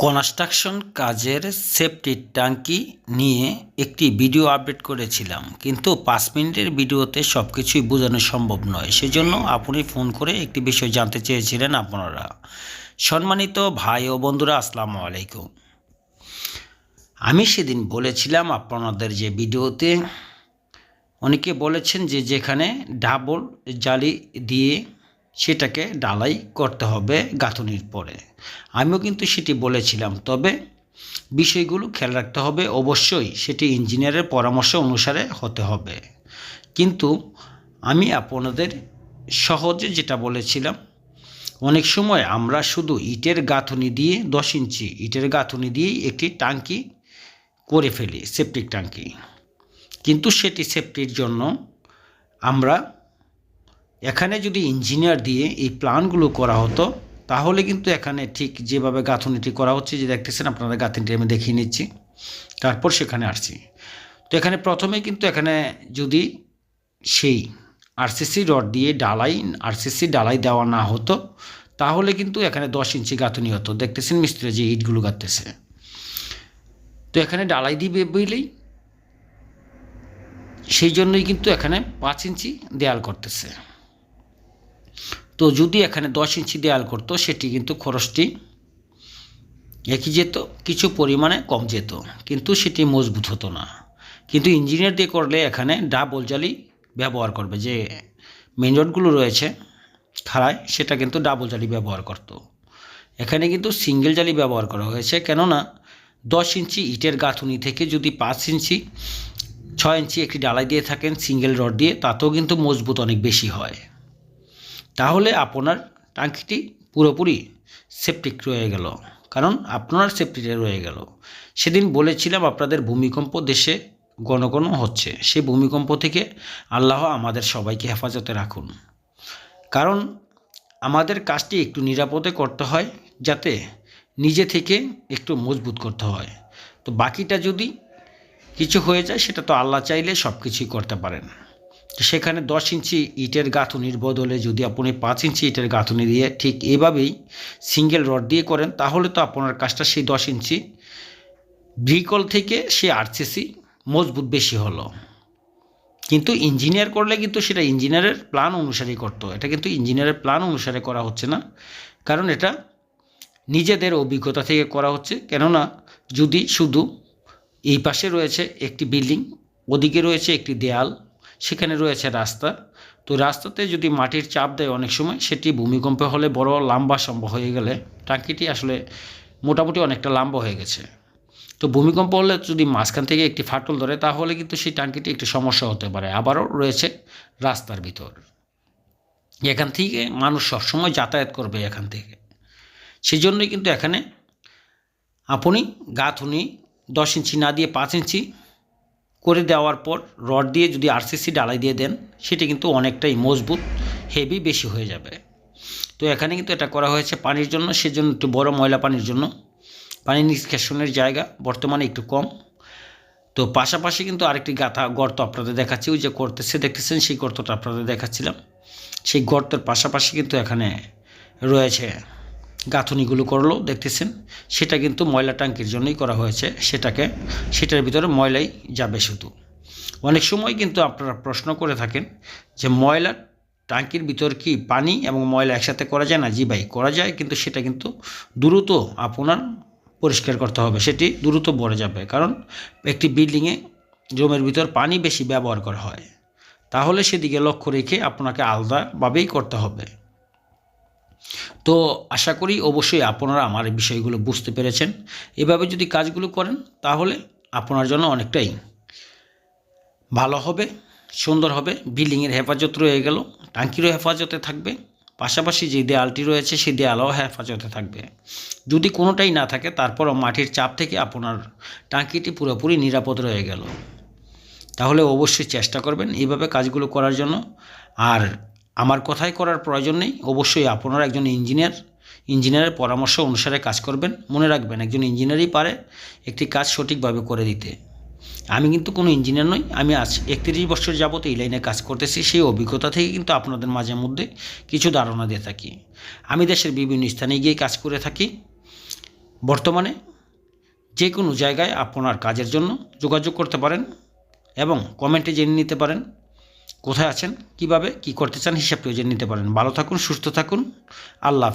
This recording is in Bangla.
কনস্ট্রাকশন কাজের সেফটি ট্যাঙ্কি নিয়ে একটি ভিডিও আপডেট করেছিলাম। কিন্তু পাঁচ মিনিটের ভিডিওতে সব কিছুই বোঝানো সম্ভব নয়। সেজন্য আপনি ফোন করে একটি বিষয় জানতে চেয়েছিলেন আপনারা। সম্মানিত ভাই ও বন্ধুরা, আসসালামু আলাইকুম। আমি সেদিন বলেছিলাম আপনাদের যে ভিডিওতে, অনেকে বলেছেন যে যেখানে ডাবল জালি দিয়ে সেটাকে ডালাই করতে হবে গাঁথনির পরে। আমিও কিন্তু সেটি বলেছিলাম, তবে বিষয়গুলো খেয়াল রাখতে হবে। অবশ্যই সেটি ইঞ্জিনিয়ারের পরামর্শ অনুসারে হতে হবে। কিন্তু আমি আপনাদের সহজে যেটা বলেছিলাম, অনেক সময় আমরা শুধু ইটের গাঁথনি দিয়ে দশ ইঞ্চি, ইটের গাঁথনি দিয়েই একটি টাঙ্কি করে ফেলি সেপটিক টাঙ্কি। কিন্তু সেটি সেফটির জন্য আমরা এখানে যদি ইঞ্জিনিয়ার দিয়ে এই প্ল্যানগুলো করা হতো, তাহলে কিন্তু এখানে ঠিক যেভাবে গাঁথনিটি করা হচ্ছে, যে দেখতেছেন আপনারা গাঁথনিটি আমি দেখিয়ে নিচ্ছি, তারপর সেখানে আসছি। তো এখানে প্রথমে কিন্তু এখানে যদি সেই আরসিসি রড দিয়ে ডালাই আরসিসি ডালাই দেওয়া না হতো, তাহলে কিন্তু এখানে দশ ইঞ্চি গাঁথনি হতো। দেখতেছেন মিস্ত্রি যে ইটগুলো গাঁথতেছে। তো এখানে ডালাই দিবে বইলেই সেই জন্যই কিন্তু এখানে পাঁচ ইঞ্চি দেয়াল করতেছে। তো যদি এখানে দশ ইঞ্চি দেয়াল করতো, সেটি কিন্তু খরচটি একই যেত, কিছু পরিমাণে কম যেত। কিন্তু সেটি মজবুত হতো না। কিন্তু ইঞ্জিনিয়ার দিয়ে করলে এখানে ডাবল জালি ব্যবহার করবে। যে মেন রোডগুলো রয়েছে খাড়ায়, সেটা কিন্তু ডাবল জালি ব্যবহার করত। এখানে কিন্তু সিঙ্গেল জালি ব্যবহার করা হয়েছে। কেননা দশ ইঞ্চি ইটের গাঁথুনি থেকে যদি পাঁচ ইঞ্চি, ছয় ইঞ্চি একটি ডালাই দিয়ে থাকেন সিঙ্গেল রড দিয়ে, তাতেও কিন্তু মজবুত অনেক বেশি হয়। তাহলে আপনার টাঙ্কিটি পুরোপুরি সেপটিক রয়ে গেল। কারণ আপনার সেফটিতে রয়ে গেল। সেদিন বলেছিলাম আপনাদের ভূমিকম্প দেশে গণগণ হচ্ছে। সেই ভূমিকম্প থেকে আল্লাহ আমাদের সবাইকে হেফাজতে রাখুন। কারণ আমাদের কাজটি একটু নিরাপদে করতে হয়, যাতে নিজে থেকে একটু মজবুত করতে হয়। তো বাকিটা যদি কিছু হয়ে যায়, সেটা তো আল্লাহ চাইলে সব কিছুই করতে পারেন। সেখানে দশ ইঞ্চি ইটের গাঁথুনির বদলে যদি আপনি পাঁচ ইঞ্চি ইটের গাঁথুনি দিয়ে ঠিক এভাবেই সিঙ্গেল রড দিয়ে করেন, তাহলে তো আপনার কাজটা সেই দশ ইঞ্চি ব্রিকল থেকে সে আরসিসি মজবুত বেশি হলো। কিন্তু ইঞ্জিনিয়ার করলে কিন্তু সেটা ইঞ্জিনিয়ারের প্ল্যান অনুসারেই করতো এটা কিন্তু ইঞ্জিনিয়ারের প্ল্যান অনুসারে করা হচ্ছে না। কারণ এটা নিজেদের অভিজ্ঞতা থেকে করা হচ্ছে। কেননা যদি শুধু এই পাশে রয়েছে একটি বিল্ডিং, ওদিকে রয়েছে একটি দেয়াল সেখানে রয়েছে রাস্তা। তো রাস্তাতে যদি মাটির চাপ দেয় অনেক সময়, সেটি ভূমিকম্পে হলে বড় লম্বা সম্ভব হয়ে গেলে টাঙ্কিটি আসলে মোটামুটি অনেকটা লম্বা হয়ে গেছে। তো ভূমিকম্প হলে যদি মাঝখান থেকে একটি ফাটল ধরে, তাহলে কিন্তু সেই টাঙ্কিটি একটি সমস্যা হতে পারে। আবারও রয়েছে রাস্তার ভিতর। এখান থেকে মানুষ সবসময় যাতায়াত করবে এখান থেকে। সেই জন্যই কিন্তু এখানে আপনি গাঁথুনি দশ ইঞ্চি না দিয়ে পাঁচ ইঞ্চি করে দেওয়ার পর রড দিয়ে যদি আরসিসি ডালাই দিয়ে দেন, সেটি কিন্তু অনেকটাই মজবুত হেভি বেশি হয়ে যাবে। তো এখানে কিন্তু এটা করা হয়েছে পানির জন্য, সেজন্য একটু বড় ময়লা পানির জন্য। পানি নিষ্কাশনের জায়গা বর্তমানে একটু কম। তো পাশাপাশি কিন্তু আরেকটি গাথা গর্ত আপনাদের দেখাচ্ছি, ওই যে করতেছে, দেখতেছেন? সেই গর্তটা আপনাদের দেখাচ্ছিলাম। সেই গর্তের পাশাপাশি কিন্তু এখানে রয়েছে গাঁথনিগুলো করল, দেখতেছেন? সেটা কিন্তু ময়লা ট্যাঙ্কির জন্যই করা হয়েছে। সেটাকে, সেটার ভিতরে ময়লাই যাবে শুধু। অনেক সময় কিন্তু আপনারা প্রশ্ন করে থাকেন যে ময়লা ট্যাঙ্কির ভিতর কি পানি এবং ময়লা একসাথে করা যায় না? জি ভাই, করা যায়, কিন্তু সেটা কিন্তু দ্রুত আপনার পরিষ্কার করতে হবে। সেটি দ্রুত বড়ে যাবে। কারণ একটি বিল্ডিংয়ে জমির ভিতর পানি বেশি ব্যবহার করা হয়। তাহলে সেদিকে লক্ষ্য রেখে আপনাকে আলাদাভাবেই করতে হবে। তো আশা করি অবশ্যই আপনারা আমার এই বিষয়গুলো বুঝতে পেরেছেন। এভাবে যদি কাজগুলো করেন, তাহলে আপনার জন্য অনেকটাই ভালো হবে, সুন্দর হবে। বিল্ডিংয়ের হেফাজত রয়ে গেল টাঙ্কিরও হেফাজতে থাকবে। পাশাপাশি যে দেয়ালটি রয়েছে, সেই দেয়ালও হেফাজতে থাকবে। যদি কোনোটাই না থাকে, তারপরও মাটির চাপ থেকে আপনার টাঙ্কিটি পুরোপুরি নিরাপদ রয়ে গেল। তাহলে অবশ্যই চেষ্টা করবেন এইভাবে কাজগুলো করার জন্য। আর আমার কথাই করার প্রয়োজন নেই। অবশ্যই আপনারা একজন ইঞ্জিনিয়ার, ইঞ্জিনিয়ারের পরামর্শ অনুসারে কাজ করবেন। মনে রাখবেন, একজন ইঞ্জিনিয়ারই পারে একটি কাজ সঠিকভাবে করে দিতে। আমি কিন্তু কোনো ইঞ্জিনিয়ার নই, আমি আজ একত্রিশ বছর যাবত এই লাইনে কাজ করতেছি, সেই অভিজ্ঞতা থেকে কিন্তু আপনাদের মাঝে মধ্যে কিছু ধারণা দিয়ে থাকি। আমি দেশের বিভিন্ন স্থানে গিয়ে কাজ করে থাকি। বর্তমানে যে কোনো জায়গায় আপনার কাজের জন্য যোগাযোগ করতে পারেন এবং কমেন্টে জেনে নিতে পারেন। কোথায় আছেন? কীভাবে? কি করতে চান? হিসাবটিও জেনে নিতে পারেন। ভালো থাকুন, সুস্থ থাকুন। আল্লাহ।